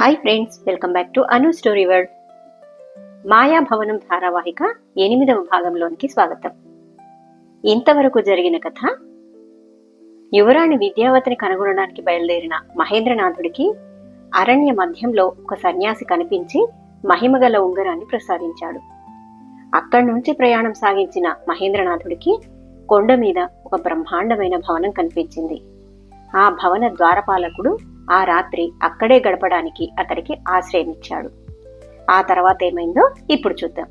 Hi friends welcome back to Anu story world మాయాభవనం ధారావాహిక ఎనిమిదవ భాగంలోనికి స్వాగతం. ఇంతవరకు జరిగిన కథ యువరాణి విద్యావతిని కనుగొనడానికి బయలుదేరిన మహేంద్రనాథుడికి అరణ్య మధ్యంలో ఒక సన్యాసి కనిపించి మహిమగల ఉంగరాన్ని ప్రసాదించాడు. అక్కడి నుంచి ప్రయాణం సాగించిన మహేంద్రనాథుడికి కొండ మీద ఒక బ్రహ్మాండమైన భవనం కనిపించింది. ఆ భవన ద్వారపాలకుడు ఆ రాత్రి అక్కడే గడపడానికి అతడికి ఆశ్రయమిచ్చాడు. ఆ తర్వాత ఏమైందో ఇప్పుడు చూద్దాం.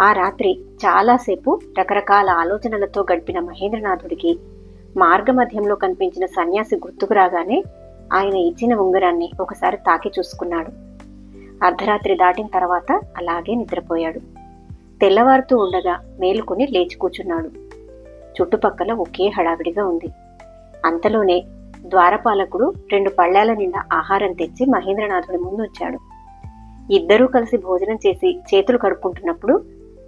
ఆ రాత్రి చాలాసేపు రకరకాల ఆలోచనలతో గడిపిన మహేంద్రనాథుడికి మార్గమధ్యంలో కనిపించిన సన్యాసి గుర్తుకు రాగానే ఆయన ఇచ్చిన ఉంగరాన్ని ఒకసారి తాకి చూసుకున్నాడు. అర్ధరాత్రి దాటిన తర్వాత అలాగే నిద్రపోయాడు. తెల్లవారుతూ ఉండగా మేలుకొని లేచి కూర్చున్నాడు. చుట్టుపక్కల ఒకే హడావిడిగా ఉంది. అంతలోనే ద్వారపాలకుడు రెండు పళ్ళాల నిండా ఆహారం తెచ్చి మహేంద్రనాథుడి ముందు ఉంచాడు ఇద్దరూ కలిసి భోజనం చేసి చేతులు కడుక్కుంటున్నప్పుడు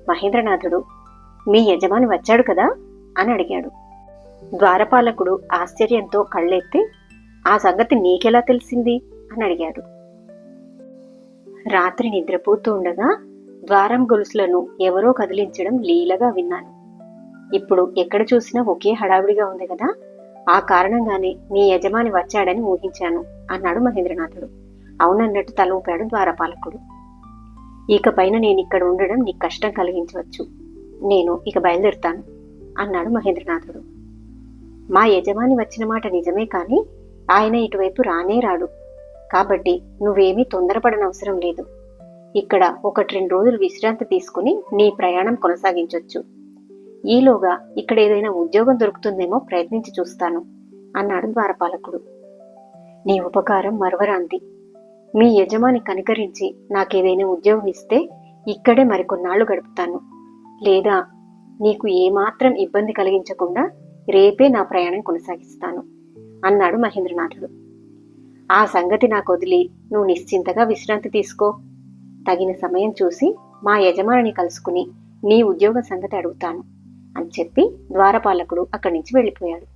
మహేంద్రనాథుడు మీ యజమాని వచ్చాడు కదా? అని అడిగాడు. ద్వారపాలకుడు ఆశ్చర్యంతో కళ్ళెత్తి ఆ సంగతి నీకెలా తెలిసింది? అని అడిగాడు. రాత్రి నిద్రపోతూ ఉండగా ద్వారం గొలుసులను ఎవరో కదిలించడం లీలగా విన్నాను. ఇప్పుడు ఎక్కడ చూసినా ఒకే హడావిడిగా ఉంది కదా? ఆ కారణంగానే నీ యజమాని వచ్చాడని ఊహించాను అన్నాడు మహేంద్రనాథుడు. అవునన్నట్టు తల ఊపాడు ద్వారపాలకుడు. ఇకపైన నేను ఇక్కడ ఉండడం నీకు కష్టం కలిగించవచ్చు. నేను ఇక బయలుదేరుతాను అన్నాడు మహేంద్రనాథుడు. మా యజమాని వచ్చిన మాట నిజమే కానీ ఆయన ఇటువైపు రానే రాడు. కాబట్టి నువ్వేమీ తొందరపడనవసరం లేదు. ఇక్కడ ఒకటి రెండు రోజులు విశ్రాంతి తీసుకుని నీ ప్రయాణం కొనసాగించవచ్చు ఈలోగా ఇక్కడ ఏదైనా ఉద్యోగం దొరుకుతుందేమో ప్రయత్నించి చూస్తాను అన్నాడు ద్వారపాలకుడు. నీ ఉపకారం మరవరాంది. మీ యజమాని కనికరించి నాకేదైనా ఉద్యోగం ఇస్తే ఇక్కడే మరికొన్నాళ్ళు గడుపుతాను. లేదా నీకు ఏమాత్రం ఇబ్బంది కలిగించకుండా రేపే నా ప్రయాణం కొనసాగిస్తాను అన్నాడు మహేంద్రనాథుడు. ఆ సంగతి నాకు వదిలి నువ్వు నిశ్చింతగా విశ్రాంతి తీసుకో. తగిన సమయం చూసి మా యజమానిని కలుసుకుని నీ ఉద్యోగ సంగతి అడుగుతాను. అని చెప్పి ద్వారపాలకుడు అక్కడి నుంచి వెళ్ళిపోయాడు.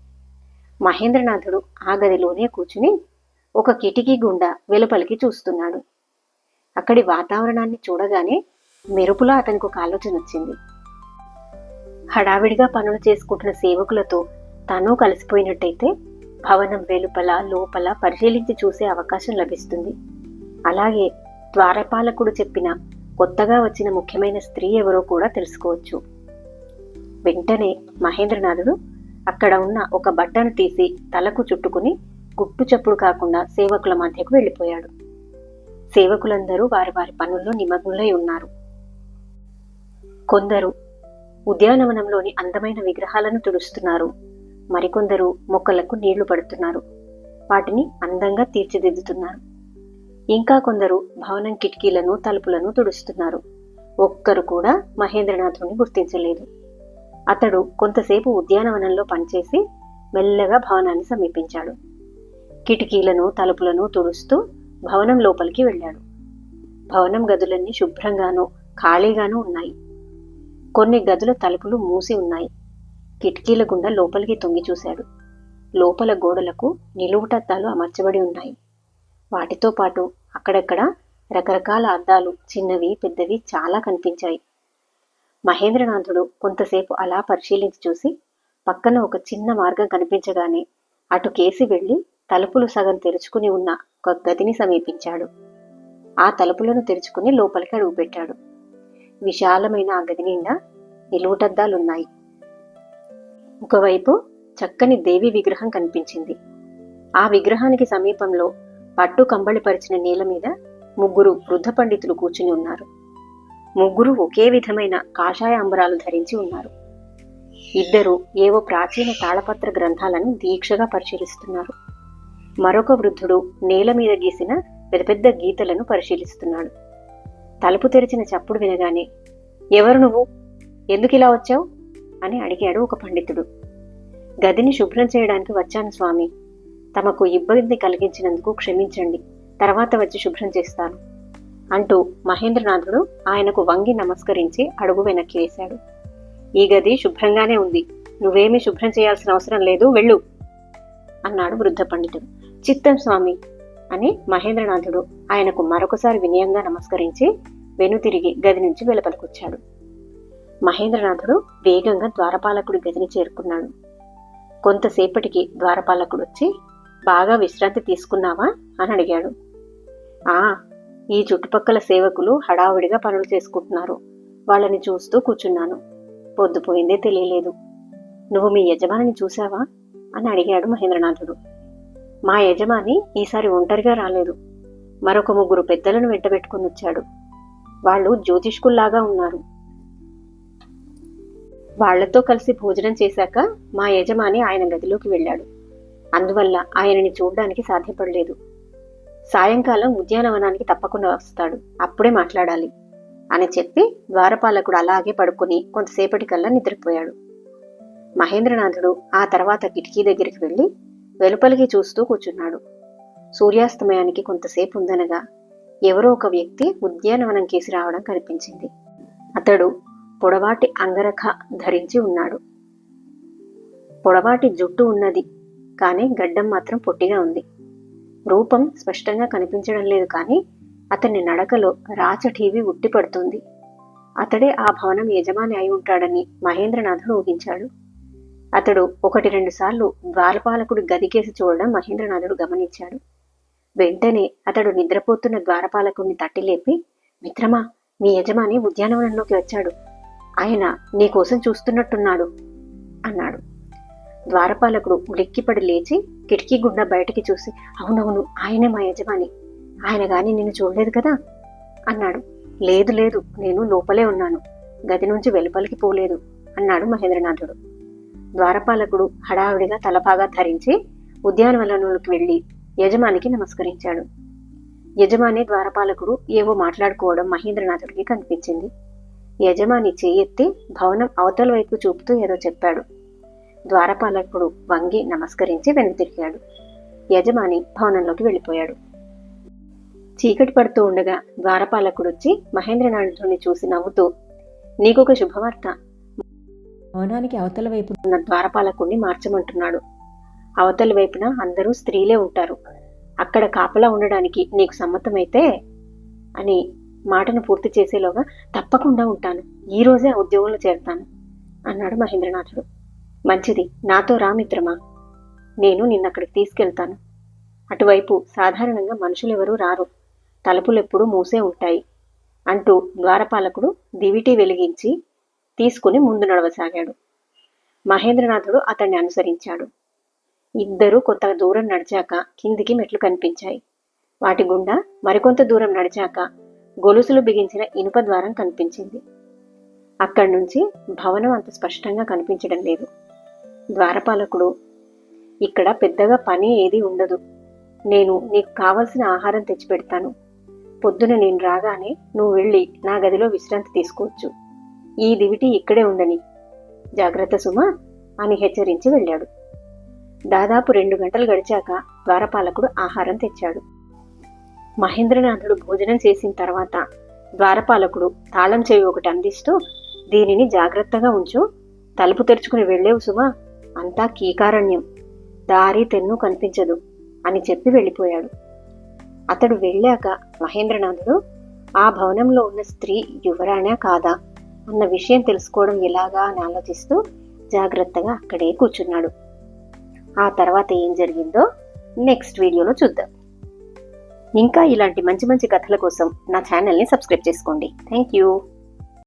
మహేంద్రనాథుడు ఆ గదిలోనే కూర్చుని ఒక కిటికీ గుండా వెలుపలికి చూస్తున్నాడు. అక్కడి వాతావరణాన్ని చూడగానే మెరుపులో అతనికి ఒక ఆలోచన వచ్చింది. హడావిడిగా పనులు చేసుకుంటున్న సేవకులతో తను కలిసిపోయినట్టయితే భవనం వెలుపల లోపల పరిశీలించి చూసే అవకాశం లభిస్తుంది. అలాగే ద్వారపాలకుడు చెప్పిన కొత్తగా వచ్చిన ముఖ్యమైన స్త్రీ ఎవరో కూడా తెలుసుకోవచ్చు. వెంటనే మహేంద్రనాథుడు అక్కడ ఉన్న ఒక బట్టను తీసి తలకు చుట్టుకుని గుట్టు చప్పుడు కాకుండా సేవకుల మధ్యకు వెళ్ళిపోయాడు. సేవకులందరూ వారి వారి పనుల్లో నిమగ్నులై ఉన్నారు. కొందరు ఉద్యానవనంలోని అందమైన విగ్రహాలను తుడుస్తున్నారు. మరికొందరు మొక్కలకు నీళ్ళు పడుతున్నారు. వాటిని అందంగా తీర్చిదిద్దుతున్నారు. ఇంకా కొందరు భవనం కిటికీలను తలుపులను తుడుస్తున్నారు. ఒక్కరు కూడా మహేంద్రనాథుని గుర్తించలేదు. అతడు కొంతసేపు ఉద్యానవనంలో పనిచేసి మెల్లగా భవనాన్ని సమీపించాడు. కిటికీలను తలుపులను తుడుస్తూ భవనం లోపలికి వెళ్ళాడు. భవనం గదులన్నీ శుభ్రంగానూ ఖాళీగానూ ఉన్నాయి. కొన్ని గదుల తలుపులు మూసి ఉన్నాయి. కిటికీల గుండా లోపలికి తొంగి చూశాడు. లోపల గోడలకు నిలువుటద్దాలు అమర్చబడి ఉన్నాయి. వాటితో పాటు అక్కడక్కడ రకరకాల అద్దాలు చిన్నవి పెద్దవి చాలా కనిపించాయి. మహేంద్రనాథుడు కొంతసేపు అలా పరిశీలించి చూసి పక్కన ఒక చిన్న మార్గం కనిపించగానే అటు కేసి వెళ్ళి తలుపులు సగం తెరుచుకుని ఉన్న ఒక గదిని సమీపించాడు. ఆ తలుపులను తెరుచుకుని లోపలికి అడుగుపెట్టాడు విశాలమైన ఆ గది నిండా నిలువుటద్దాలున్నాయి. ఒకవైపు చక్కని దేవి విగ్రహం కనిపించింది. ఆ విగ్రహానికి సమీపంలో పట్టు కంబళి పరిచిన నేల మీద ముగ్గురు వృద్ధ పండితులు కూర్చుని ఉన్నారు. ముగ్గురు ఒకే విధమైన కాషాయ అంబరాలు ధరించి ఉన్నారు. ఇద్దరు ఏవో ప్రాచీన తాళపత్ర గ్రంథాలను దీక్షగా పరిశీలిస్తున్నారు. మరొక వృద్ధుడు నేల మీద గీసిన పెద్ద పెద్ద గీతలను పరిశీలిస్తున్నాడు. తలుపు తెరిచిన చప్పుడు వినగానే ఎవరు నువ్వు? ఎందుకు ఇలా వచ్చావు? అని అడిగాడు ఒక పండితుడు. గదిని శుభ్రం చేయడానికి వచ్చాను స్వామి. తమకు ఇబ్బంది కలిగించినందుకు క్షమించండి. తర్వాత వచ్చి శుభ్రం చేస్తాను. అంటూ మహేంద్రనాథుడు ఆయనకు వంగి నమస్కరించి అడుగు వెనక్కి వేశాడు. ఈ గది శుభ్రంగానే ఉంది. నువ్వేమీ శుభ్రం చేయాల్సిన అవసరం లేదు. వెళ్ళు అన్నాడు వృద్ధ పండితుడు. చిత్తం స్వామి అని మహేంద్రనాథుడు ఆయనకు మరొకసారి వినయంగా నమస్కరించి వెనుతిరిగి గది నుంచి వెలుపలికొచ్చాడు. మహేంద్రనాథుడు వేగంగా ద్వారపాలకుడి గదిని చేరుకున్నాడు. కొంతసేపటికి ద్వారపాలకుడు వచ్చి బాగా విశ్రాంతి తీసుకున్నావా? అని అడిగాడు. ఆ ఈ చుట్టుపక్కల సేవకులు హడావుడిగా పనులు చేసుకుంటున్నారు. వాళ్ళని చూస్తూ కూర్చున్నాను. పొద్దుపోయిందే తెలియలేదు. నువ్వు మీ యజమానిని చూశావా? అని అడిగాడు మహేంద్రనాథుడు. మా యజమాని ఈసారి ఒంటరిగా రాలేదు. మరొక ముగ్గురు పెద్దలను వెంటబెట్టుకుని వచ్చాడు. వాళ్ళు జ్యోతిష్కుల్లాగా ఉన్నారు. వాళ్ళతో కలిసి భోజనం చేశాక మా యజమాని ఆయన గదిలోకి వెళ్ళాడు. అందువల్ల ఆయనని చూడడానికి సాధ్యపడలేదు. సాయంకాలం ఉద్యానవనానికి తప్పకుండా వస్తాడు. అప్పుడే మాట్లాడాలి అని చెప్పి ద్వారపాలకుడు అలాగే పడుకుని కొంతసేపటికల్లా నిద్రపోయాడు. మహేంద్రనాథుడు ఆ తర్వాత కిటికీ దగ్గరికి వెళ్ళి వెలుపలికి చూస్తూ కూర్చున్నాడు. సూర్యాస్తమయానికి కొంతసేపు ఉందనగా ఎవరో ఒక వ్యక్తి ఉద్యానవనం కేసి రావడం కనిపించింది. అతడు పొడవాటి అంగరఖ ధరించి ఉన్నాడు. పొడవాటి జుట్టు ఉన్నది కానీ గడ్డం మాత్రం పొట్టిగా ఉంది. రూపం స్పష్టంగా కనిపించడం లేదు కానీ అతని నడకలో రాచఠీవి ఉట్టిపడుతుంది అతడే ఆ భవనం యజమాని అయి ఉంటాడని మహేంద్రనాథుడు ఊహించాడు. అతడు ఒకటి రెండు సార్లు ద్వారపాలకుడు గదికేసి చూడడం మహేంద్రనాథుడు గమనించాడు. వెంటనే అతడు నిద్రపోతున్న ద్వారపాలకుడిని తట్టి లేపి మిత్రమా మీ యజమాని ఉద్యానవనంలోకి వచ్చాడు. ఆయన నీకోసం చూస్తున్నట్టున్నాడు అన్నాడు. ద్వారపాలకుడు ఉలిక్కిపడి లేచి కిటికీ గుండా బయటికి చూసి అవునవును ఆయనే మా యజమాని. ఆయన గాని నిన్ను చూడలేదు కదా? అన్నాడు. లేదు లేదు నేను లోపలే ఉన్నాను. గది నుంచి వెలుపలికి పోలేదు అన్నాడు మహేంద్రనాథుడు. ద్వారపాలకుడు హడావిడిగా తలపాగా ధరించి ఉద్యానవనంలోకి వెళ్ళి యజమానికి నమస్కరించాడు. యజమాని ద్వారపాలకుడు ఏవో మాట్లాడుకోవడం మహేంద్రనాథుడికి కనిపించింది. యజమాని చేయెత్తి భవనం అవతల వైపు చూపుతూ ఏదో చెప్పాడు. ద్వారపాలకుడు వంగి నమస్కరించి వెనుతిరిగాడు. యజమాని భవనంలోకి వెళ్ళిపోయాడు. చీకటి పడుతూ ఉండగా ద్వారపాలకుడు వచ్చి మహేంద్రనాథుడిని చూసి నవ్వుతూ నీకొక శుభవార్త. భవనానికి అవతల వైపు ఉన్న ద్వారపాలకుడిని మార్చమంటున్నాడు. అవతల వైపున అందరూ స్త్రీలే ఉంటారు. అక్కడ కాపలా ఉండడానికి నీకు సమ్మతమైతే అని మాటను పూర్తి చేసేలోగా తప్పకుండా ఉంటాను. ఈ రోజే ఆ ఉద్యోగంలో చేరతాను అన్నాడు మహేంద్రనాథుడు. మంచిది. నాతో రా మిత్రమా. నేను నిన్నక్కడికి తీసుకెళ్తాను. అటువైపు సాధారణంగా మనుషులెవరూ రారు. తలుపులెప్పుడూ మూసే ఉంటాయి అంటూ ద్వారపాలకుడు దివిటి వెలిగించి తీసుకుని ముందు నడవసాగాడు. మహేంద్రనాథుడు అతన్ని అనుసరించాడు. ఇద్దరూ కొంత దూరం నడిచాక కిందికి మెట్లు కనిపించాయి. వాటి గుండా మరికొంత దూరం నడిచాక గొలుసులు బిగించిన ఇనుప ద్వారం కనిపించింది. అక్కడి నుంచి భవనం అంత స్పష్టంగా కనిపించడం లేదు. ద్వారపాలకుడు ఇక్కడ పెద్దగా పని ఏది ఉండదు. నేను నీకు కావలసిన ఆహారం తెచ్చిపెడతాను. పొద్దున నేను రాగానే నువ్వు వెళ్ళి నా గదిలో విశ్రాంతి తీసుకోవచ్చు. ఈ దివిటి ఇక్కడే ఉండని. జాగ్రత్త సుమ అని హెచ్చరించి వెళ్ళాడు. దాదాపు రెండు గంటలు గడిచాక ద్వారపాలకుడు ఆహారం తెచ్చాడు. మహేంద్రనాథుడు భోజనం చేసిన తర్వాత ద్వారపాలకుడు తాళం చెవి ఒకటి అందిస్తూ దీనిని జాగ్రత్తగా ఉంచు. తలుపు తెరుచుకుని వెళ్ళేవు సుమా. అంతా కీకారణ్యం. దారి తెన్ను కనిపించదు అని చెప్పి వెళ్ళిపోయాడు. అతడు వెళ్ళాక మహేంద్రనాథుడు ఆ భవనంలో ఉన్న స్త్రీ యువరాణా కాదా? అన్న విషయం తెలుసుకోవడం ఎలాగా? అని ఆలోచిస్తూ జాగ్రత్తగా అక్కడే కూర్చున్నాడు. ఆ తర్వాత ఏం జరిగిందో నెక్స్ట్ వీడియోలో చూద్దాం. ఇంకా ఇలాంటి మంచి మంచి కథల కోసం నా ఛానల్ని సబ్స్క్రైబ్ చేసుకోండి. Thank you